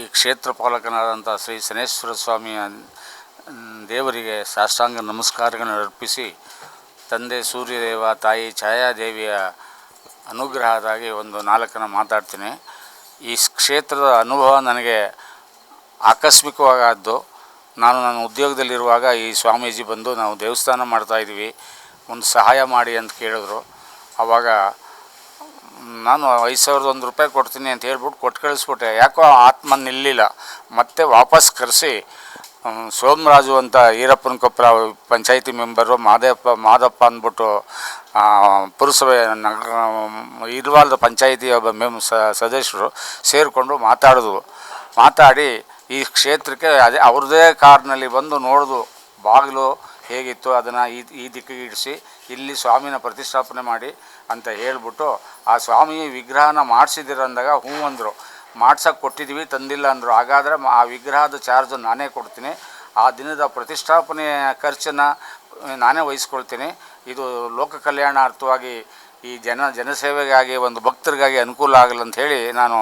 ಈ ಕ್ಷೇತ್ರ ಪಾಲಕನಾದಂಥ ಶ್ರೀ ಶನೇಶ್ವರ ಸ್ವಾಮಿಯ ದೇವರಿಗೆ ಸಾಷ್ಟಾಂಗ ನಮಸ್ಕಾರಗಳನ್ನು ಅರ್ಪಿಸಿ, ತಂದೆ ಸೂರ್ಯದೇವ, ತಾಯಿ ಛಾಯಾದೇವಿಯ ಅನುಗ್ರಹದಾಗಿ ಒಂದು ನಾಲ್ಕನ ಮಾತಾಡ್ತೀನಿ. ಈ ಕ್ಷೇತ್ರದ ಅನುಭವ ನನಗೆ ಆಕಸ್ಮಿಕವಾಗದ್ದು. ನಾನು ನನ್ನ ಉದ್ಯೋಗದಲ್ಲಿರುವಾಗ ಈ ಸ್ವಾಮೀಜಿ ಬಂದು ನಾವು ದೇವಸ್ಥಾನ ಮಾಡ್ತಾಯಿದ್ವಿ ಒಂದು ಸಹಾಯ ಮಾಡಿ ಅಂತ ಕೇಳಿದ್ರು. ಆವಾಗ ನಾನು ಐದು ಸಾವಿರದ ಒಂದು ರೂಪಾಯಿ ಕೊಡ್ತೀನಿ ಅಂತ ಹೇಳ್ಬಿಟ್ಟು ಕೊಟ್ಟು ಕಳಿಸ್ಬಿಟ್ಟೆ. ಯಾಕೋ ಆತ್ಮ ನಿಲ್ಲಿಲ್ಲ. ಮತ್ತೆ ವಾಪಸ್ ಕರೆಸಿ ಸೋಮರಾಜು ಅಂತ ಈರಪ್ಪನ ಕೊಪ್ಪರ ಪಂಚಾಯಿತಿ ಮೆಂಬರು ಮಾದೇಪ್ಪ, ಮಾದಪ್ಪ ಅಂದ್ಬಿಟ್ಟು ಪುರಸಭೆ ನಗ ಇರುವಾಲದ ಪಂಚಾಯಿತಿ ಒಬ್ಬ ಮೆಮ್ ಸದಸ್ಯರು ಸೇರಿಕೊಂಡು ಮಾತಾಡಿದ್ವು ಮಾತಾಡಿ ಈ ಕ್ಷೇತ್ರಕ್ಕೆ ಅದೇ ಅವ್ರದ್ದೇ ಕಾರ್ನಲ್ಲಿ ಬಂದು ನೋಡಿದ್ರು. ಬಾಗಿಲು ಹೇಗಿತ್ತು ಅದನ್ನು ಈ ಈ ದಿಕ್ಕಿಗೆ ಇಡಿಸಿ ಇಲ್ಲಿ ಸ್ವಾಮಿನ ಪ್ರತಿಷ್ಠಾಪನೆ ಮಾಡಿ ಅಂತ ಹೇಳ್ಬಿಟ್ಟು ಆ ಸ್ವಾಮಿ ವಿಗ್ರಹನ ಮಾಡಿಸಿದಿರಂದಾಗ ಹ್ಞೂ ಅಂದರು. ಮಾಡ್ಸೋಕ್ಕೆ ಕೊಟ್ಟಿದ್ದೀವಿ ತಂದಿಲ್ಲ ಅಂದರು. ಹಾಗಾದರೆ ಆ ವಿಗ್ರಹದ ಚಾರ್ಜ್ ನಾನೇ ಕೊಡ್ತೀನಿ. ಆ ದಿನದ ಪ್ರತಿಷ್ಠಾಪನೆ ಖರ್ಚನ್ನು ನಾನೇ ವಹಿಸ್ಕೊಳ್ತೀನಿ. ಇದು ಲೋಕ ಕಲ್ಯಾಣಾರ್ಥವಾಗಿ ಈ ಜನ, ಜನಸೇವೆಗಾಗಿ, ಒಂದು ಭಕ್ತರಿಗಾಗಿ ಅನುಕೂಲ ಆಗಲ್ಲ ಅಂತ ಹೇಳಿ ನಾನು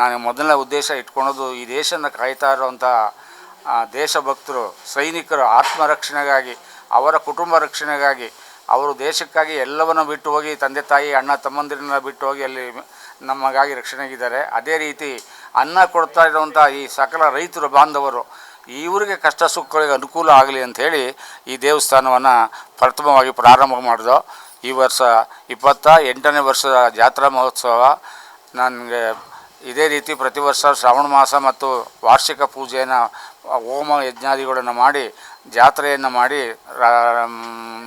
ನಾನು ಮೊದಲನೇ ಉದ್ದೇಶ ಇಟ್ಕೊಳೋದು ಈ ದೇಶನ ಕಾಯ್ತಾ ಇರುವಂಥ ದೇಶಭಕ್ತರು, ಸೈನಿಕರು ಆತ್ಮರಕ್ಷಣೆಗಾಗಿ, ಅವರ ಕುಟುಂಬ ರಕ್ಷಣೆಗಾಗಿ, ಅವರು ದೇಶಕ್ಕಾಗಿ ಎಲ್ಲವನ್ನು ಬಿಟ್ಟು ಹೋಗಿ, ತಂದೆ ತಾಯಿ, ಅಣ್ಣ, ತಮ್ಮಂದಿರನ್ನ ಬಿಟ್ಟು ಹೋಗಿ ಅಲ್ಲಿ ನಮಗಾಗಿ ರಕ್ಷಣೆಗಿದ್ದಾರೆ. ಅದೇ ರೀತಿ ಅನ್ನ ಕೊಡ್ತಾ ಇರುವಂಥ ಈ ಸಕಲ ರೈತರು, ಬಾಂಧವರು, ಇವರಿಗೆ ಕಷ್ಟ ಸುಖಗಳಿಗೆ ಅನುಕೂಲ ಆಗಲಿ ಅಂಥೇಳಿ ಈ ದೇವಸ್ಥಾನವನ್ನು ಪ್ರಥಮವಾಗಿ ಪ್ರಾರಂಭ ಮಾಡಿದೋ, ಈ ವರ್ಷ ಇಪ್ಪತ್ತ ಎಂಟನೇ ವರ್ಷದ ಜಾತ್ರಾ ಮಹೋತ್ಸವ ನನಗೆ ಇದೇ ರೀತಿ ಪ್ರತಿ ವರ್ಷ ಶ್ರಾವಣ ಮಾಸ ಮತ್ತು ವಾರ್ಷಿಕ ಪೂಜೆಯನ್ನು ಹೋಮ ಯಜ್ಞಾದಿಗಳನ್ನು ಮಾಡಿ, ಜಾತ್ರೆಯನ್ನು ಮಾಡಿ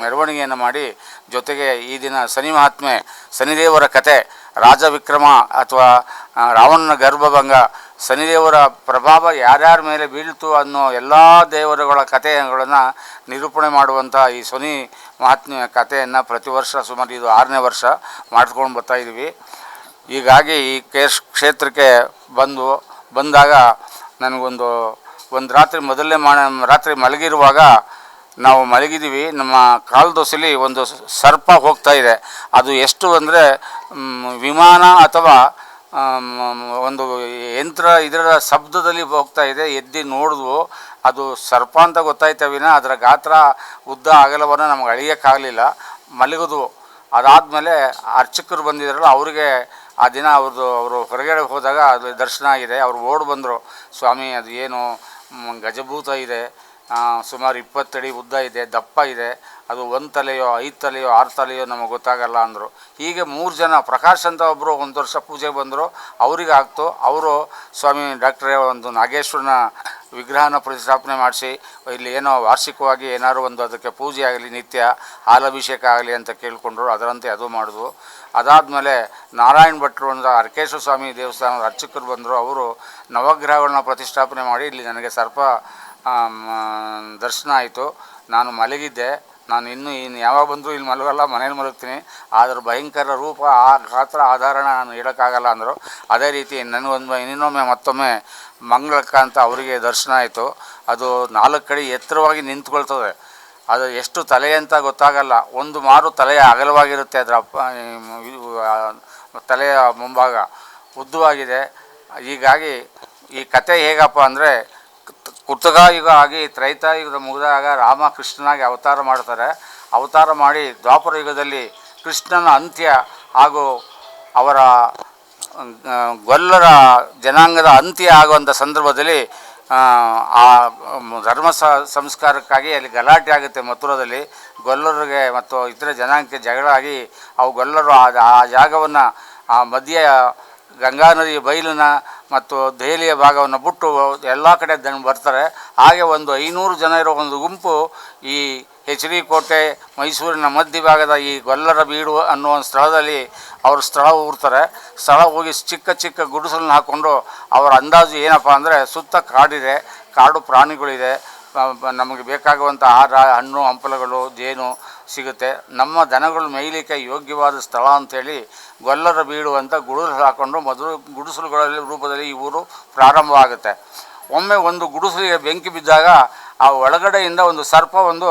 ಮೆರವಣಿಗೆಯನ್ನು ಮಾಡಿ, ಜೊತೆಗೆ ಈ ದಿನ ಶನಿ ಮಹಾತ್ಮೆ ಶನಿದೇವರ ಕತೆ, ರಾಜವಿಕ್ರಮ ಅಥವಾ ರಾವಣನ ಗರ್ಭಭಂಗ, ಶನಿದೇವರ ಪ್ರಭಾವ ಯಾರ್ಯಾರ ಮೇಲೆ ಬೀಳ್ತು ಅನ್ನೋ ಎಲ್ಲ ದೇವರುಗಳ ಕಥೆಗಳನ್ನು ನಿರೂಪಣೆ ಮಾಡುವಂಥ ಈ ಶನಿ ಮಹಾತ್ಮೆಯ ಕಥೆಯನ್ನು ಪ್ರತಿ ವರ್ಷ ಸುಮಾರು ಇದು ಆರನೇ ವರ್ಷ ಮಾಡ್ಕೊಂಡು ಇದ್ದೀವಿ. ಹೀಗಾಗಿ ಈ ಕೇಶ್ ಕ್ಷೇತ್ರಕ್ಕೆ ಬಂದು, ಬಂದಾಗ ನನಗೊಂದು ಒಂದು ರಾತ್ರಿ ಮೊದಲನೇ ಮಾ, ರಾತ್ರಿ ಮಲಗಿರುವಾಗ ನಾವು ಮಲಗಿದ್ದೀವಿ. ನಮ್ಮ ಕಾಲ್ದೊಸಲಿ ಒಂದು ಸರ್ಪ ಹೋಗ್ತಾ ಇದೆ. ಅದು ಎಷ್ಟು ಅಂದರೆ ವಿಮಾನ ಅಥವಾ ಒಂದು ಯಂತ್ರ ಇದರ ಶಬ್ದದಲ್ಲಿ ಹೋಗ್ತಾ ಇದೆ. ಎದ್ದು ನೋಡಿದ್ವು ಅದು ಸರ್ಪ ಅಂತ ಗೊತ್ತಾಯ್ತವಿನ ಅದರ ಗಾತ್ರ ಉದ್ದ ಅಗಲವನ್ನು ನಮ್ಗೆ ಅಳಿಯೋಕ್ಕಾಗಲಿಲ್ಲ. ಮಲಗಿದ್ವು ಅದಾದಮೇಲೆ ಅರ್ಚಕರು ಬಂದಿದ್ರಲ್ಲ ಅವರಿಗೆ ಆ ದಿನ ಅವ್ರದ್ದು, ಅವರು ಹೊರಗಡೆ ಹೋದಾಗ ಅದು ದರ್ಶನ ಆಗಿದೆ. ಅವ್ರು ಓಡ್ ಬಂದರು, ಸ್ವಾಮಿ, ಅದು ಏನು ಗಜಭೂತ ಇದೆ. ಸುಮಾರು ಇಪ್ಪತ್ತಡಿ ಉದ್ದ ಇದೆ, ದಪ್ಪ ಇದೆ. ಅದು ಒಂದು ತಲೆಯೋ, ಐದು ತಲೆಯೋ, ಆರು ತಲೆಯೋ ನಮಗೆ ಗೊತ್ತಾಗಲ್ಲ ಅಂದರು. ಹೀಗೆ ಮೂರು ಜನ ಪ್ರಕಾಶ್ ಅಂತ ಒಬ್ಬರು ಒಂದು ವರ್ಷ ಪೂಜೆಗೆ ಬಂದರು. ಅವ್ರಿಗೆ ಆಗ್ತು. ಅವರು ಸ್ವಾಮಿ, ಡಾಕ್ಟ್ರೇ, ಒಂದು ನಾಗೇಶ್ವರನ ವಿಗ್ರಹನ ಪ್ರತಿಷ್ಠಾಪನೆ ಮಾಡಿಸಿ, ಇಲ್ಲಿ ಏನೋ ವಾರ್ಷಿಕವಾಗಿ ಏನಾದ್ರು ಒಂದು ಅದಕ್ಕೆ ಪೂಜೆ ಆಗಲಿ, ನಿತ್ಯ ಹಾಲಭಿಷೇಕ ಆಗಲಿ ಅಂತ ಕೇಳಿಕೊಂಡ್ರು. ಅದರಂತೆ ಅದು ಮಾಡಿದ್ವು ಅದಾದಮೇಲೆ ನಾರಾಯಣ ಭಟ್ರು ಅಂದ ಅರ್ಕೇಶ್ವರ ಸ್ವಾಮಿ ದೇವಸ್ಥಾನದ ಅರ್ಚಕರು ಬಂದರು. ಅವರು ನವಗ್ರಹಗಳನ್ನ ಪ್ರತಿಷ್ಠಾಪನೆ ಮಾಡಿ ಇಲ್ಲಿ ನನಗೆ ಸರ್ಪ ದರ್ಶನ ಆಯಿತು. ನಾನು ಮಲಗಿದ್ದೆ. ನಾನು ಇನ್ನೂ ಇನ್ನು ಯಾವಾಗ ಬಂದರೂ ಇಲ್ಲಿ ಮಲಗಲ್ಲ, ಮನೇಲಿ ಮಲಗ್ತೀನಿ. ಅದ್ರ ಭಯಂಕರ ರೂಪ, ಆ ಗಾತ್ರ ಆಧಾರಣ ನಾನು ಹೇಳೋಕ್ಕಾಗಲ್ಲ ಅಂದರು. ಅದೇ ರೀತಿ ನನಗೊಂದು ಇನ್ನೊಮ್ಮೆ ಮತ್ತೊಮ್ಮೆ ಮಂಗಳಕ್ಕ ಅಂತ ಅವರಿಗೆ ದರ್ಶನ ಆಯಿತು. ಅದು ನಾಲ್ಕು ಕಡೆ ಎತ್ತರವಾಗಿ ನಿಂತ್ಕೊಳ್ತದೆ. ಅದು ಎಷ್ಟು ತಲೆ ಅಂತ ಗೊತ್ತಾಗಲ್ಲ. ಒಂದು ಮಾರು ತಲೆಯ ಅಗಲವಾಗಿರುತ್ತೆ ಅದರ ತಲೆಯ ಮುಂಭಾಗ. ಉದ್ದವಾಗಿದೆ. ಹೀಗಾಗಿ ಈ ಕತೆ ಹೇಗಪ್ಪ ಅಂದರೆ ಯುಗ ಆಗಿ ತ್ರೈತಾಯುಗದ ಮುಗಿದಾಗ ರಾಮ ಕೃಷ್ಣನಾಗಿ ಅವತಾರ ಮಾಡ್ತಾರೆ. ಅವತಾರ ಮಾಡಿ ದ್ವಾಪರ ಯುಗದಲ್ಲಿ ಕೃಷ್ಣನ ಅಂತ್ಯ ಹಾಗೂ ಅವರ ಗೊಲ್ಲರ ಜನಾಂಗದ ಅಂತ್ಯ ಆಗುವಂಥ ಸಂದರ್ಭದಲ್ಲಿ ಆ, ಧರ್ಮ ಸಂಸ್ಕಾರಕ್ಕಾಗಿ ಅಲ್ಲಿ ಗಲಾಟೆ ಆಗುತ್ತೆ ಮಥುರಾದಲ್ಲಿ. ಗೊಲ್ಲರಿಗೆ ಮತ್ತು ಇತರ ಜನಾಂಗಕ್ಕೆ ಜಗಳ ಆಗಿ ಅವು ಗೊಲ್ಲರು ಆ ಆ ಜಾಗವನ್ನು ಆ ಮಧ್ಯ ಗಂಗಾ ನದಿ ಬಯಲಿನ ಮತ್ತು ದೆಹಲಿಯ ಭಾಗವನ್ನು ಬಿಟ್ಟು ಎಲ್ಲ ಕಡೆ ಬರ್ತಾರೆ. ಹಾಗೆ ಒಂದು ಐನೂರು ಜನ ಇರೋ ಒಂದು ಗುಂಪು ಈ ಎಚ್ ಡಿ ಕೋಟೆ, ಮೈಸೂರಿನ ಮಧ್ಯಭಾಗದ ಈ ಗೊಲ್ಲರ ಬೀಡು ಅನ್ನೋ ಒಂದು ಸ್ಥಳದಲ್ಲಿ ಅವರು ಸ್ಥಳ ಊರ್ತಾರೆ. ಸ್ಥಳ ಹೋಗಿ ಚಿಕ್ಕ ಚಿಕ್ಕ ಗುಡಿಸಲನ್ನ ಹಾಕ್ಕೊಂಡು ಅವರ ಅಂದಾಜು ಏನಪ್ಪ ಅಂದರೆ ಸುತ್ತ ಕಾಡಿದೆ, ಕಾಡು ಪ್ರಾಣಿಗಳಿದೆ. ನಮಗೆ ಬೇಕಾಗುವಂಥ ಆಹಾರ, ಹಣ್ಣು, ಹಂಪಲುಗಳು, ಜೇನು ಸಿಗುತ್ತೆ. ನಮ್ಮ ದನಗಳು ಮೇಯ್ಲಿಕ್ಕೆ ಯೋಗ್ಯವಾದ ಸ್ಥಳ ಅಂಥೇಳಿ ಗೊಲ್ಲರ ಬೀಡು ಅಂತ ಗುಡಿಸಲು ಹಾಕ್ಕೊಂಡು ಮೊದಲು ಗುಡಿಸಲುಗಳಲ್ಲಿ ರೂಪದಲ್ಲಿ ಈ ಊರು ಪ್ರಾರಂಭ ಆಗುತ್ತೆ ಒಮ್ಮೆ ಒಂದು ಗುಡಿಸಲಿಗೆ ಬೆಂಕಿ ಬಿದ್ದಾಗ ಆ ಒಳಗಡೆಯಿಂದ ಒಂದು ಸರ್ಪ ಒಂದು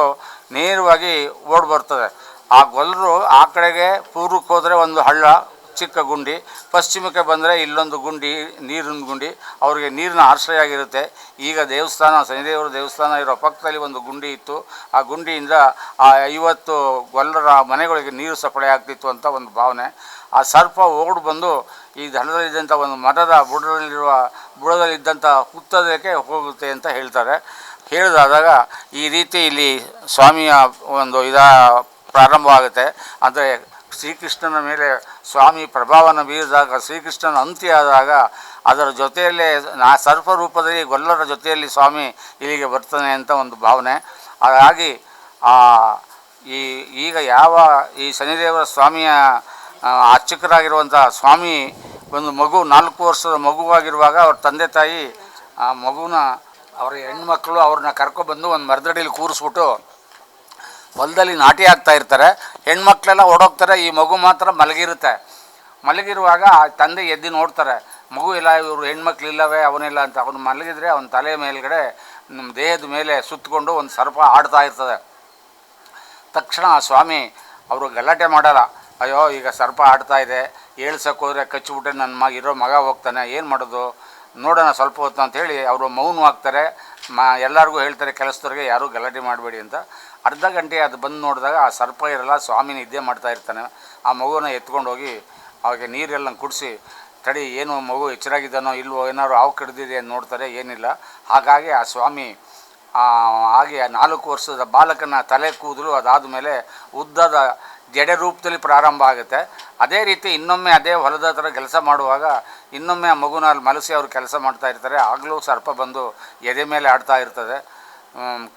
ನೇರವಾಗಿ ಓಡಿ ಬರ್ತದೆ. ಆ ಗೊಲ್ಲರು ಆ ಕಡೆಗೆ ಪೂರ್ವಕ್ಕೆ ಹೋದರೆ ಒಂದು ಹಳ್ಳ, ಚಿಕ್ಕ ಗುಂಡಿ, ಪಶ್ಚಿಮಕ್ಕೆ ಬಂದರೆ ಇಲ್ಲೊಂದು ಗುಂಡಿ, ನೀರಿನ ಗುಂಡಿ, ಅವರಿಗೆ ನೀರಿನ ಆಶ್ರಯ ಆಗಿರುತ್ತೆ. ಈಗ ದೇವಸ್ಥಾನ, ಶನಿದೇವರ ದೇವಸ್ಥಾನ ಇರೋ ಪಕ್ಕದಲ್ಲಿ ಒಂದು ಗುಂಡಿ ಇತ್ತು. ಆ ಗುಂಡಿಯಿಂದ ಆ ಐವತ್ತು ಗೊಲ್ಲರ ಮನೆಗಳಿಗೆ ನೀರು ಸಪ್ಲೈ ಆಗ್ತಿತ್ತು ಅಂತ ಒಂದು ಭಾವನೆ. ಆ ಸರ್ಪ ಓಡ್ ಬಂದು ಈ ದಳದಲ್ಲಿದ್ದಂಥ ಒಂದು ಮಠದ ಬುಡದಲ್ಲಿರುವ ಬುಡದಲ್ಲಿದ್ದಂಥ ಹುತ್ತದಕ್ಕೆ ಹೋಗುತ್ತೆ ಅಂತ ಹೇಳ್ತಾರೆ. ಹೇಳಿದಾದಾಗ ಈ ರೀತಿ ಇಲ್ಲಿ ಸ್ವಾಮಿಯ ಒಂದು ಇದ ಪ್ರಾರಂಭವಾಗುತ್ತೆ. ಅಂದರೆ ಶ್ರೀಕೃಷ್ಣನ ಮೇಲೆ ಸ್ವಾಮಿ ಪ್ರಭಾವನ ಬೀರಿದಾಗ, ಶ್ರೀಕೃಷ್ಣನ ಅಂತ್ಯ ಆದಾಗ ಅದರ ಜೊತೆಯಲ್ಲೇ ನಾ ಸರ್ಪ ರೂಪದಲ್ಲಿ ಗೊಲ್ಲರ ಜೊತೆಯಲ್ಲಿ ಸ್ವಾಮಿ ಇಲ್ಲಿಗೆ ಬರ್ತಾನೆ ಅಂತ ಒಂದು ಭಾವನೆ. ಹಾಗಾಗಿ ಈ ಈಗ ಯಾವ ಈ ಶನಿದೇವರ ಸ್ವಾಮಿಯ ಅರ್ಚಕರಾಗಿರುವಂಥ ಸ್ವಾಮಿ ಒಂದು ಮಗು, ನಾಲ್ಕು ವರ್ಷದ ಮಗುವಾಗಿರುವಾಗ ಅವ್ರ ತಂದೆ ತಾಯಿ ಆ ಮಗುನ ಅವರ ಹೆಣ್ಮಕ್ಳು ಅವ್ರನ್ನ ಕರ್ಕೊಬಂದು ಒಂದು ಮರದಡಿಲಿ ಕೂರಿಸ್ಬಿಟ್ಟು ಹೊಲದಲ್ಲಿ ನಾಟಿ ಆಗ್ತಾ ಇರ್ತಾರೆ. ಹೆಣ್ಮಕ್ಳೆಲ್ಲ ಓಡೋಗ್ತಾರೆ, ಈ ಮಗು ಮಾತ್ರ ಮಲಗಿರುತ್ತೆ. ಮಲಗಿರುವಾಗ ಆ ತಂದೆ ಎದ್ದು ನೋಡ್ತಾರೆ, ಮಗು ಇಲ್ಲ, ಇವರು ಹೆಣ್ಮಕ್ಳು ಇಲ್ಲವೇ, ಅವನಿಲ್ಲ ಅಂತ. ಅವನು ಮಲಗಿದ್ರೆ ಅವನ ತಲೆ ಮೇಲ್ಗಡೆ ನಮ್ಮ ದೇಹದ ಮೇಲೆ ಸುತ್ತಕೊಂಡು ಒಂದು ಸರ್ಪ ಆಡ್ತಾ ಇರ್ತದೆ. ತಕ್ಷಣ ಆ ಸ್ವಾಮಿ ಅವರು ಗಲಾಟೆ ಮಾಡಲ್ಲ, ಅಯ್ಯೋ, ಈಗ ಸರ್ಪ ಆಡ್ತಾ ಇದೆ ಏಳ್ಸಕ್ಕೆ ಹೋದರೆ ಕಚ್ಚಿಬಿಟ್ರೆ ನನ್ನ ಮಗ ಇರೋ ಮಗ ಹೋಗ್ತಾನೆ, ಏನು ಮಾಡೋದು? ನೋಡೋಣ ಸ್ವಲ್ಪ ಹೊತ್ತು ಅಂತೇಳಿ ಅವರು ಮೌನವಾಗ್ತಾರೆ ಮ, ಎಲ್ಲರಿಗೂ ಹೇಳ್ತಾರೆ, ಕೆಲಸದವ್ರಿಗೆ ಯಾರೂ ಗಲಾಟೆ ಮಾಡಬೇಡಿ ಅಂತ. ಅರ್ಧ ಗಂಟೆ ಅದು ಬಂದು ನೋಡಿದಾಗ ಆ ಸರ್ಪ ಇರಲ್ಲ, ಸ್ವಾಮಿ ನಿದ್ದೆ ಮಾಡ್ತಾ ಇರ್ತಾನೆ. ಆ ಮಗುನ ಎತ್ಕೊಂಡು ಹೋಗಿ ಅವಾಗ ನೀರೆಲ್ಲ ಕುಡಿಸಿ, ತಡಿ, ಏನು ಮಗು ಎಚ್ಚರಾಗಿದ್ದಾನೋ ಇಲ್ವೋ, ಏನಾದ್ರು ಹಾವು ಕಡ್ದಿದೆ ಅಂತ ನೋಡ್ತಾರೆ, ಏನಿಲ್ಲ. ಹಾಗಾಗಿ ಆ ಸ್ವಾಮಿ ಹಾಗೆ ನಾಲ್ಕು ವರ್ಷದ ಬಾಲಕನ ತಲೆ ಕೂದಲು ಅದಾದ ಮೇಲೆ ಉದ್ದದ ಜಡೆ ರೂಪದಲ್ಲಿ ಪ್ರಾರಂಭ ಆಗುತ್ತೆ. ಅದೇ ರೀತಿ ಇನ್ನೊಮ್ಮೆ ಅದೇ ಹೊಲದ ಹತ್ರ ಕೆಲಸ ಮಾಡುವಾಗ ಇನ್ನೊಮ್ಮೆ ಆ ಮಗುನ ಅಲ್ಲಿ ಮಲಸಿ ಅವರು ಕೆಲಸ ಮಾಡ್ತಾ ಇರ್ತಾರೆ. ಆಗಲೂ ಸರ್ಪ ಬಂದು ಎದೆ ಮೇಲೆ ಆಡ್ತಾ ಇರ್ತದೆ.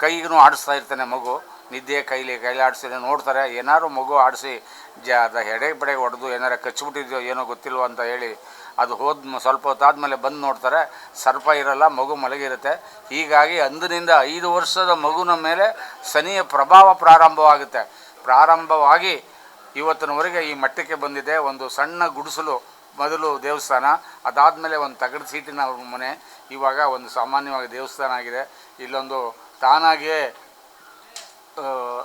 ಕೈಗೂ ಆಡಿಸ್ತಾ ಇರ್ತಾನೆ ಮಗು. ನಿದ್ದೆ ಕೈಲಿ ಕೈಲಿ ಆಡಿಸಿ ನೋಡ್ತಾರೆ. ಏನಾದ್ರು ಮಗು ಆಡಿಸಿ ಜ, ಅದ ಎಡೆ ಬಡೆಗೆ ಹೊಡೆದು ಏನಾರು ಕಚ್ಚಿಬಿಟ್ಟಿದ್ಯೋ ಏನೋ ಗೊತ್ತಿಲ್ವೋ ಅಂತ ಹೇಳಿ ಅದು ಹೋದ ಸ್ವಲ್ಪ ಹೊತ್ತಾದ್ಮೇಲೆ ಬಂದು ನೋಡ್ತಾರೆ. ಸರ್ಪ ಇರಲ್ಲ, ಮಗು ಮಲಗಿರುತ್ತೆ. ಹೀಗಾಗಿ ಅಂದಿನಿಂದ ಐದು ವರ್ಷದ ಮಗುನ ಮೇಲೆ ಶನಿಯ ಪ್ರಭಾವ ಪ್ರಾರಂಭವಾಗುತ್ತೆ. ಪ್ರಾರಂಭವಾಗಿ ಇವತ್ತಿನವರೆಗೆ ಈ ಮಟ್ಟಕ್ಕೆ ಬಂದಿದೆ. ಒಂದು ಸಣ್ಣ ಗುಡಿಸಲು ಮೊದಲು ದೇವಸ್ಥಾನ, ಅದಾದಮೇಲೆ ಒಂದು ತಗಡು ಸೀಟಿನ ಮನೆ, ಇವಾಗ ಒಂದು ಸಾಮಾನ್ಯವಾಗಿ ದೇವಸ್ಥಾನ ಆಗಿದೆ. ಇಲ್ಲೊಂದು ತಾನಾಗಿಯೇ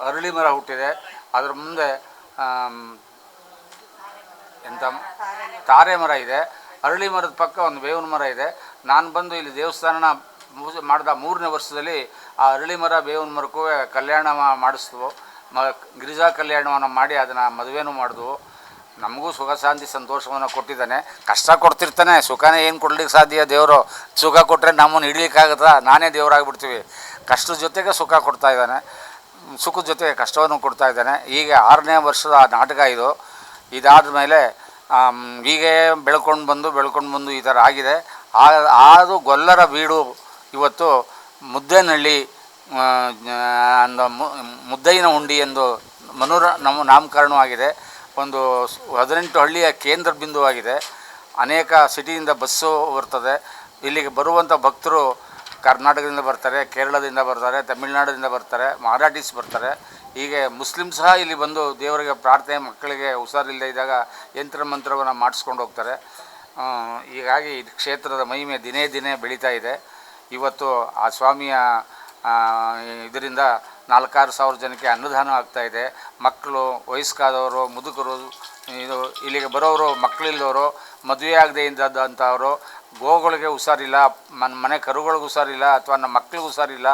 ಅರಳಿ ಮರ ಹುಟ್ಟಿದೆ. ಅದರ ಮುಂದೆ ಎಂಥ ತಾರೆ ಮರ ಇದೆ. ಅರಳಿ ಮರದ ಪಕ್ಕ ಒಂದು ಬೇವಿನ ಮರ ಇದೆ. ನಾನು ಬಂದು ಇಲ್ಲಿ ದೇವಸ್ಥಾನನ ಮಾಡಿದ ಮೂರನೇ ವರ್ಷದಲ್ಲಿ ಆ ಅರಳಿ ಮರ, ಬೇವಿನ ಮರಕ್ಕೂ ಕಲ್ಯಾಣ ಮಾ- ಮಾಡಿಸ್ದವು ಮ ಗಿರಿಜಾ ಕಲ್ಯಾಣವನ್ನು ಮಾಡಿ ಅದನ್ನು ಮದುವೆನೂ ಮಾಡಿದ್ವು ನಮಗೂ ಸುಖ ಶಾಂತಿ ಸಂತೋಷವನ್ನು ಕೊಟ್ಟಿದ್ದಾನೆ. ಕಷ್ಟ ಕೊಡ್ತಿರ್ತಾನೆ ಸುಖನೇ ಏನು ಕೊಡ್ಲಿಕ್ಕೆ ಸಾಧ್ಯ ದೇವರು? ಸುಖ ಕೊಟ್ಟರೆ ನಮ್ಮನ್ನು ಹಿಡಿಲಿಕ್ಕಾಗತ್ತಾ? ನಾನೇ ದೇವರಾಗ್ಬಿಡ್ತೀವಿ. ಕಷ್ಟದ ಜೊತೆಗೆ ಸುಖ ಕೊಡ್ತಾ ಇದ್ದಾನೆ. ಸುಖದ ಜೊತೆಗೆ ಕಷ್ಟವನ್ನು ಕೊಡ್ತಾ ಇದ್ದಾನೆ. ಈಗ ಆರನೇ ವರ್ಷದ ನಾಟಕ ಇದು. ಇದಾದ ಮೇಲೆ ಹೀಗೆ ಬೆಳ್ಕೊಂಡು ಬಂದು ಬೆಳ್ಕೊಂಡು ಬಂದು ಈ ಥರ ಆಗಿದೆ. ಆದು ಗೊಲ್ಲರ ಬೀಡು ಇವತ್ತು ಮುದ್ದೇನಹಳ್ಳಿ ಆ, ಅಂದ ಮುದ್ದೈನ ಹುಂಡಿ ಎಂದು ಮನೋರ ನಮ್ಮ ನಾಮಕರಣವಾಗಿದೆ. ಒಂದು ಹದಿನೆಂಟು ಹಳ್ಳಿಯ ಕೇಂದ್ರ ಬಿಂದುವಾಗಿದೆ. ಅನೇಕ ಸಿಟಿಯಿಂದ ಬಸ್ಸು ಬರ್ತದೆ. ಇಲ್ಲಿಗೆ ಬರುವಂಥ ಭಕ್ತರು ಕರ್ನಾಟಕದಿಂದ ಬರ್ತಾರೆ, ಕೇರಳದಿಂದ ಬರ್ತಾರೆ ತಮಿಳುನಾಡಿನಿಂದ ಬರ್ತಾರೆ, ಮರಾಠೀಸ್ ಬರ್ತಾರೆ. ಹೀಗೆ ಮುಸ್ಲಿಮ್ ಸಹ ಇಲ್ಲಿ ಬಂದು ದೇವರಿಗೆ ಪ್ರಾರ್ಥನೆ, ಮಕ್ಕಳಿಗೆ ಹುಷಾರಿಲ್ಲದೆ ಇದ್ದಾಗ ಯಂತ್ರ ಮಂತ್ರವನ್ನು ಮಾಡಿಸ್ಕೊಂಡು ಹೋಗ್ತಾರೆ. ಹೀಗಾಗಿ ಕ್ಷೇತ್ರದ ಮಹಿಮೆ ದಿನೇ ದಿನೇ ಬೆಳೀತಾ ಇದೆ. ಇವತ್ತು ಆ ಸ್ವಾಮಿಯ ಇದರಿಂದ ನಾಲ್ಕಾರು ಸಾವಿರ ಜನಕ್ಕೆ ಅನ್ನದಾನ ಆಗ್ತಾ ಇದೆ. ಮಕ್ಕಳು, ವಯಸ್ಕಾದವರು, ಮುದುಕರು, ಇದು ಇಲ್ಲಿಗೆ ಬರೋರು, ಮಕ್ಕಳಿಲ್ಲದವರು, ಮದುವೆ ಆಗದೆ ಇದ್ದಂಥವರು, ಗೋಗಳಿಗೆ ಹುಷಾರಿಲ್ಲ, ಮನ್, ಮನೆ ಕರುಗಳಿಗೆ ಹುಷಾರಿಲ್ಲ, ಅಥವಾ ನಮ್ಮ ಮಕ್ಳಿಗೆ ಹುಷಾರಿಲ್ಲ,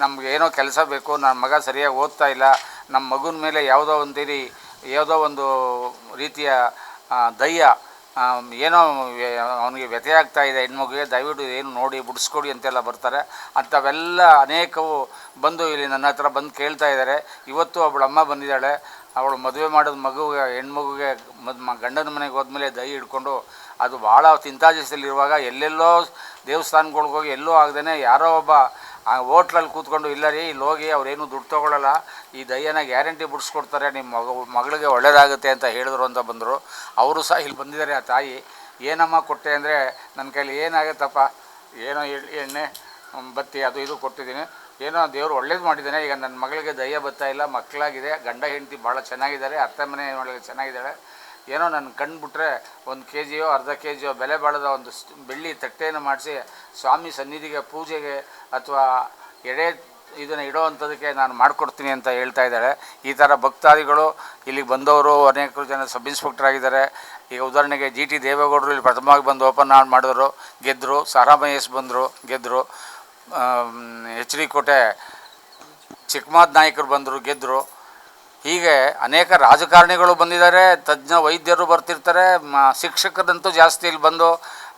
ನಮ್ಗೆ ಏನೋ ಕೆಲಸ ಬೇಕು, ನನ್ನ ಮಗ ಸರಿಯಾಗಿ ಓದ್ತಾ ಇಲ್ಲ, ನಮ್ಮ ಮಗುನ ಮೇಲೆ ಯಾವುದೋ ಒಂದು ರೀ ಯಾವುದೋ ಒಂದು ರೀತಿಯ ದಯ್ಯ ಏನೋ ಅವನಿಗೆ ವ್ಯಥೆ ಆಗ್ತಾ ಇದೆ ಹೆಣ್ಮಗುಗೆ ದಯವಿಟ್ಟು ಏನು ನೋಡಿ ಬಿಡಿಸ್ಕೊಡಿ ಅಂತೆಲ್ಲ ಬರ್ತಾರೆ. ಅಂಥವೆಲ್ಲ ಅನೇಕವು ಬಂದು ಇಲ್ಲಿ ನನ್ನ ಹತ್ರ ಬಂದು ಕೇಳ್ತಾ ಇದ್ದಾರೆ. ಇವತ್ತು ಅವಳ ಅಮ್ಮ ಬಂದಿದ್ದಾಳೆ. ಅವಳು ಮದುವೆ ಮಾಡಿದ ಮಗುಗೆ ಹೆಣ್ಮಗುಗೆ ಮದ್ ಮ, ಗಂಡನ ಮನೆಗೆ ಹೋದ್ಮೇಲೆ ದೈ ಹಿಡ್ಕೊಂಡು ಅದು ಭಾಳ ಚಿಂತಾಜಸದಲ್ಲಿರುವಾಗ ಎಲ್ಲೆಲ್ಲೋ ದೇವಸ್ಥಾನಗಳ್ಗೆ ಹೋಗಿ ಎಲ್ಲೋ ಆಗದೇ ಯಾರೋ ಒಬ್ಬ ಆ ಹೋಟ್ಲಲ್ಲಿ ಕೂತ್ಕೊಂಡು, ಇಲ್ಲ ರೀ, ಇಲ್ಲಿ ಹೋಗಿ ಅವ್ರೇನು ದುಡ್ಡು ತೊಗೊಳ್ಳಲ್ಲ ಈ ದಯ್ಯನ ಗ್ಯಾರಂಟಿ ಬಿಡಿಸ್ಕೊಡ್ತಾರೆ ನಿಮ್ಮ ಮಗ, ಮಗಳಿಗೆ ಒಳ್ಳೆಯದಾಗುತ್ತೆ ಅಂತ ಹೇಳಿದ್ರು ಅಂತ ಬಂದರು. ಅವರು ಸಹ ಇಲ್ಲಿ ಬಂದಿದ್ದಾರೆ ಆ ತಾಯಿ. ಏನಮ್ಮ ಕೊಟ್ಟೆ ಅಂದರೆ ನನ್ನ ಕೈಲಿ ಏನಾಗುತ್ತಪ್ಪ? ಏನೋ ಎಣ್ಣೆ ಬತ್ತಿ, ಅದು ಇದು ಕೊಟ್ಟಿದ್ದೀನಿ. ಏನೋ ದೇವರು ಒಳ್ಳೇದು ಮಾಡಿದ್ದಾನೆ. ಈಗ ನನ್ನ ಮಗಳಿಗೆ ದಯ್ಯ ಬರ್ತಾ ಇಲ್ಲ. ಮಕ್ಕಳಾಗಿದೆ ಗಂಡ ಹೆಂಡತಿ ಭಾಳ ಚೆನ್ನಾಗಿದ್ದಾರೆ. ಅತ್ತೆ ಮನೆ ಒಳಗೆ ಚೆನ್ನಾಗಿದ್ದಾಳೆ. ಏನೋ ನನ್ನ ಕಣ್ಣು ಒಂದು ಕೆ ಜಿಯೋ ಅರ್ಧ ಕೆ ಜಿಯೋ ಬೆಲೆ ಬಾಳದ ಒಂದು ಬೆಳ್ಳಿ ತಟ್ಟೆಯನ್ನು ಮಾಡಿಸಿ ಸ್ವಾಮಿ ಸನ್ನಿಧಿಗೆ ಪೂಜೆಗೆ ಅಥವಾ ಎಡೆ ಇದನ್ನು ಇಡೋ ಅಂಥದಕ್ಕೆ ನಾನು ಮಾಡಿಕೊಡ್ತೀನಿ ಅಂತ ಹೇಳ್ತಾ ಇದ್ದಾಳೆ. ಈ ಥರ ಭಕ್ತಾದಿಗಳು ಇಲ್ಲಿಗೆ ಬಂದವರು ಅನೇಕ ಜನ ಸಬ್ ಇನ್ಸ್ಪೆಕ್ಟರ್ ಆಗಿದ್ದಾರೆ. ಈಗ ಉದಾಹರಣೆಗೆ ಜಿ ಟಿ ದೇವೇಗೌಡರು ಇಲ್ಲಿ ಪ್ರಥಮವಾಗಿ ಬಂದು ಓಪನ್ ಮಾಡಿದ್ರು ಗೆದ್ದರು ಸಾರಾಮಯ್ಯಸ್ ಬಂದರು ಗೆದ್ದರು ಎಚ್ ಡಿ ಕೋಟೆ ಚಿಕ್ಕಮಾದ್ ನಾಯಕರು ಬಂದರು ಗೆದ್ದರು ಹೀಗೆ ಅನೇಕ ರಾಜಕಾರಣಿಗಳು ಬಂದಿದ್ದಾರೆ, ತಜ್ಞ ವೈದ್ಯರು ಬರ್ತಿರ್ತಾರೆ, ಮ, ಶಿಕ್ಷಕರಂತೂ ಜಾಸ್ತಿ ಇಲ್ಲಿ ಬಂದು,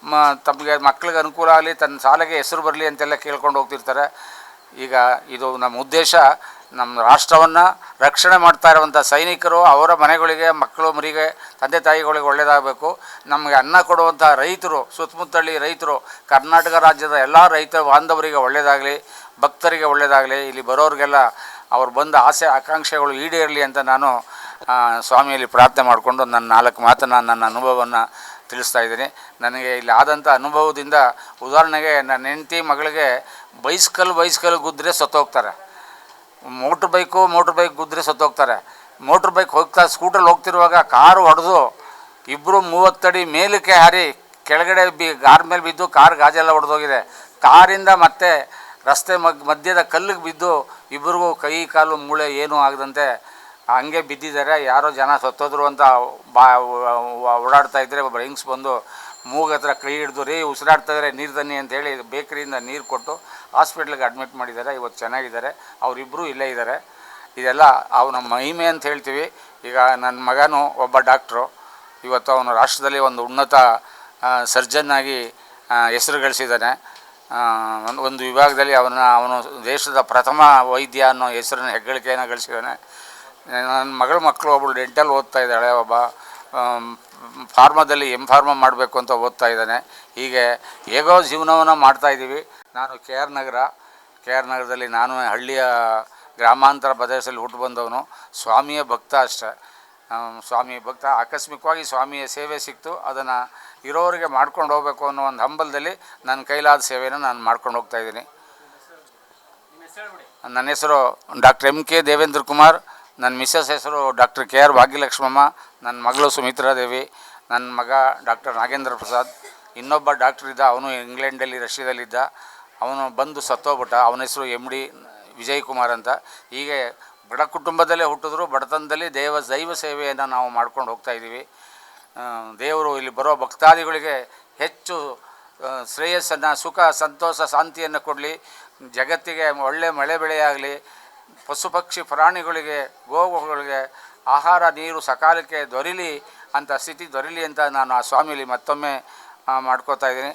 ಮ, ತಮಗೆ ಮಕ್ಕಳಿಗೆ ಅನುಕೂಲ ಆಗಲಿ, ತನ್ನ ಶಾಲೆಗೆ ಹೆಸರು ಬರಲಿ ಅಂತೆಲ್ಲ ಕೇಳ್ಕೊಂಡು ಹೋಗ್ತಿರ್ತಾರೆ. ಈಗ ಇದು ನಮ್ಮ ಉದ್ದೇಶ, ನಮ್ಮ ರಾಷ್ಟ್ರವನ್ನು ರಕ್ಷಣೆ ಮಾಡ್ತಾ ಇರುವಂಥ ಸೈನಿಕರು ಅವರ ಮನೆಗಳಿಗೆ, ಮಕ್ಕಳು, ಮರಿಗೆ, ತಂದೆ ತಾಯಿಗಳಿಗೆ ಒಳ್ಳೆಯದಾಗಬೇಕು ನಮಗೆ ಅನ್ನ ಕೊಡುವಂಥ ರೈತರು, ಸುತ್ತಮುತ್ತಳ್ಳಿ ರೈತರು, ಕರ್ನಾಟಕ ರಾಜ್ಯದ ಎಲ್ಲ ರೈತ ಬಾಂಧವರಿಗೆ ಒಳ್ಳೆಯದಾಗಲಿ ಭಕ್ತರಿಗೆ ಒಳ್ಳೆಯದಾಗಲಿ ಇಲ್ಲಿ ಬರೋರಿಗೆಲ್ಲ ಅವ್ರು ಬಂದ ಆಸೆ, ಆಕಾಂಕ್ಷೆಗಳು ಈಡೇರಲಿ ಅಂತ ನಾನು ಸ್ವಾಮಿಯಲ್ಲಿ ಪ್ರಾರ್ಥನೆ ಮಾಡಿಕೊಂಡು ನನ್ನ ನಾಲ್ಕು ಮಾತನ್ನು, ನನ್ನ ಅನುಭವವನ್ನು ತಿಳಿಸ್ತಾ ಇದ್ದೀನಿ. ನನಗೆ ಇಲ್ಲಿ ಆದಂಥ ಅನುಭವದಿಂದ ಉದಾಹರಣೆಗೆ ನನ್ನ ಹೆಂಡತಿ ಮಗಳಿಗೆ ಬೈಸ್ಕಲ್ ಬೈಸ್ಕಲ್ ಗುದ್ದರೆ ಸತ್ತೋಗ್ತಾರೆ. ಮೋಟ್ರ್ ಬೈಕು, ಮೋಟ್ರ್ ಬೈಕ್ ಗುದ್ದರೆ ಸತ್ತೋಗ್ತಾರೆ. ಮೋಟ್ರ್ ಬೈಕ್ ಹೋಗ್ತಾ ಸ್ಕೂಟ್ರಲ್ಲಿ ಹೋಗ್ತಿರುವಾಗ ಕಾರು ಹೊಡೆದು ಇಬ್ಬರು ಮೂವತ್ತಡಿ ಮೇಲಕ್ಕೆ ಹಾರಿ ಕೆಳಗಡೆ ಬಿ, ಗಾರ್ ಮೇಲೆ ಬಿದ್ದು ಕಾರ್ ಗಾಜೆಲ್ಲ ಹೊಡೆದೋಗಿದೆ. ಕಾರಿಂದ ಮತ್ತೆ ರಸ್ತೆ ಮಧ್ಯದ ಕಲ್ಲಿಗೆ ಬಿದ್ದು ಇಬ್ಬರಿಗೂ ಕೈ ಕಾಲು ಮೂಳೆ ಏನೂ ಆಗದಂತೆ ಹಂಗೆ ಬಿದ್ದಿದ್ದಾರೆ. ಯಾರೋ ಜನ ಸತ್ತೋದ್ರು ಅಂತ ಬಾ, ಓಡಾಡ್ತಾ ಇದ್ದರೆ ಒಬ್ಬ ಹೆಂಗ್ಸ್ ಬಂದು ಮೂಗ ಹತ್ರ ಕೈ ಹಿಡಿದು, ರೀ, ಉಸಿರಾಡ್ತಾ ಇದ್ದಾರೆ, ನೀರು ತನ್ನಿ ಅಂತೇಳಿ ಬೇಕರಿಯಿಂದ ನೀರು ಕೊಟ್ಟು ಹಾಸ್ಪಿಟ್ಲಿಗೆ ಅಡ್ಮಿಟ್ ಮಾಡಿದ್ದಾರೆ. ಇವತ್ತು ಚೆನ್ನಾಗಿದ್ದಾರೆ. ಅವರಿಬ್ಬರೂ ಇಲ್ಲೇ ಇದ್ದಾರೆ. ಇದೆಲ್ಲ ಅವನ ಮಹಿಮೆ ಅಂತ ಹೇಳ್ತೀವಿ. ಈಗ ನನ್ನ ಮಗನು ಒಬ್ಬ ಡಾಕ್ಟ್ರು. ಇವತ್ತು ಅವನು ರಾಷ್ಟ್ರದಲ್ಲಿ ಒಂದು ಉನ್ನತ ಸರ್ಜನ್ ಆಗಿ ಹೆಸರು ಗಳಿಸಿದ್ದಾನೆ. ಒಂದು ಒಂದು ವಿಭಾಗದಲ್ಲಿ ಅವನ, ಅವನು ದೇಶದ ಪ್ರಥಮ ವೈದ್ಯ ಅನ್ನೋ ಹೆಸರನ್ನು ಹೆಗ್ಗಳಿಕೆಯನ್ನು ಗಳಿಸಿದ್ದಾನೆ. ನನ್ನ ಮಗಳ ಮಕ್ಕಳು ಒಬ್ಬಳು ಡೆಂಟಲ್ ಓದ್ತಾ ಇದ್ದಾಳೆ, ಒಬ್ಬ ಫಾರ್ಮದಲ್ಲಿ ಎಂ ಫಾರ್ಮಾ ಮಾಡಬೇಕು ಅಂತ ಓದ್ತಾ ಇದ್ದಾನೆ. ಹೀಗೆ ಹೇಗೋ ಜೀವನವನ್ನು ಮಾಡ್ತಾಯಿದ್ದೀವಿ ನಾನು K R Nagar K R ನಗರದಲ್ಲಿ ನಾನು ಹಳ್ಳಿಯ ಗ್ರಾಮಾಂತರ ಪ್ರದೇಶದಲ್ಲಿ ಹುಟ್ಟು ಬಂದವನು ಸ್ವಾಮಿಯ ಭಕ್ತ ಅಷ್ಟೇ. ಸ್ವಾಮಿ ಭಕ್ತ, ಆಕಸ್ಮಿಕವಾಗಿ ಸ್ವಾಮಿಯ ಸೇವೆ ಸಿಕ್ತು. ಅದನ್ನು ಇರೋರಿಗೆ ಮಾಡ್ಕೊಂಡು ಹೋಗಬೇಕು ಅನ್ನೋ ಒಂದು ಹಂಬಲದಲ್ಲಿ ನನ್ನ ಕೈಲಾದ ಸೇವೆಯನ್ನು ನಾನು ಮಾಡ್ಕೊಂಡು ಹೋಗ್ತಾ ಇದ್ದೀನಿ. ನನ್ನ ಹೆಸರು doctor M K Devendra Kumar. ನನ್ನ ಮಿಸ್ಸಸ್ ಹೆಸರು ಡಾಕ್ಟರ್ ಕೆ ಆರ್ ಭಾಗ್ಯಲಕ್ಷ್ಮಮ್ಮ. ನನ್ನ ಮಗಳು ಸುಮಿತ್ರಾ ದೇವಿ. ನನ್ನ ಮಗ ಡಾಕ್ಟರ್ ನಾಗೇಂದ್ರ ಪ್ರಸಾದ್. ಇನ್ನೊಬ್ಬ ಡಾಕ್ಟರ್ ಇದ್ದ, ಅವನು ಇಂಗ್ಲೆಂಡಲ್ಲಿ, ರಷ್ಯಾದಲ್ಲಿದ್ದ. ಅವನು ಬಂದು ಸತ್ತೋಗ್ಬಿಟ್ಟ. ಅವನ ಹೆಸರು ಎಂ ಡಿ ವಿಜಯ್ ಕುಮಾರ್ ಅಂತ. ಹೀಗೆ ಬಡ ಕುಟುಂಬದಲ್ಲೇ ಹುಟ್ಟಿದ್ರು, ಬಡತನದಲ್ಲಿ ದೇವ ದೈವ ಸೇವೆಯನ್ನು ನಾವು ಮಾಡ್ಕೊಂಡು ಹೋಗ್ತಾ ಇದ್ದೀವಿ ದೇವರು ಇಲ್ಲಿ ಬರೋ ಭಕ್ತಾದಿಗಳಿಗೆ ಹೆಚ್ಚು ಶ್ರೇಯಸ್ಸನ್ನು, ಸುಖ, ಸಂತೋಷ, ಶಾಂತಿಯನ್ನು ಕೊಡಲಿ. ಜಗತ್ತಿಗೆ ಒಳ್ಳೆ ಮಳೆ ಬೆಳೆಯಾಗಲಿ, ಪಶು ಪಕ್ಷಿ ಪ್ರಾಣಿಗಳಿಗೆ, ಗೋವುಗಳಿಗೆ ಆಹಾರ, ನೀರು ಸಕಾಲಕ್ಕೆ ದೊರೀಲಿ ಅಂತ, ಸ್ಥಿತಿ ದೊರೀಲಿ ಅಂತ ನಾನು ಆ ಸ್ವಾಮಿಯಲ್ಲಿ ಮತ್ತೊಮ್ಮೆ ಮಾಡ್ಕೋತಾ ಇದ್ದೀನಿ.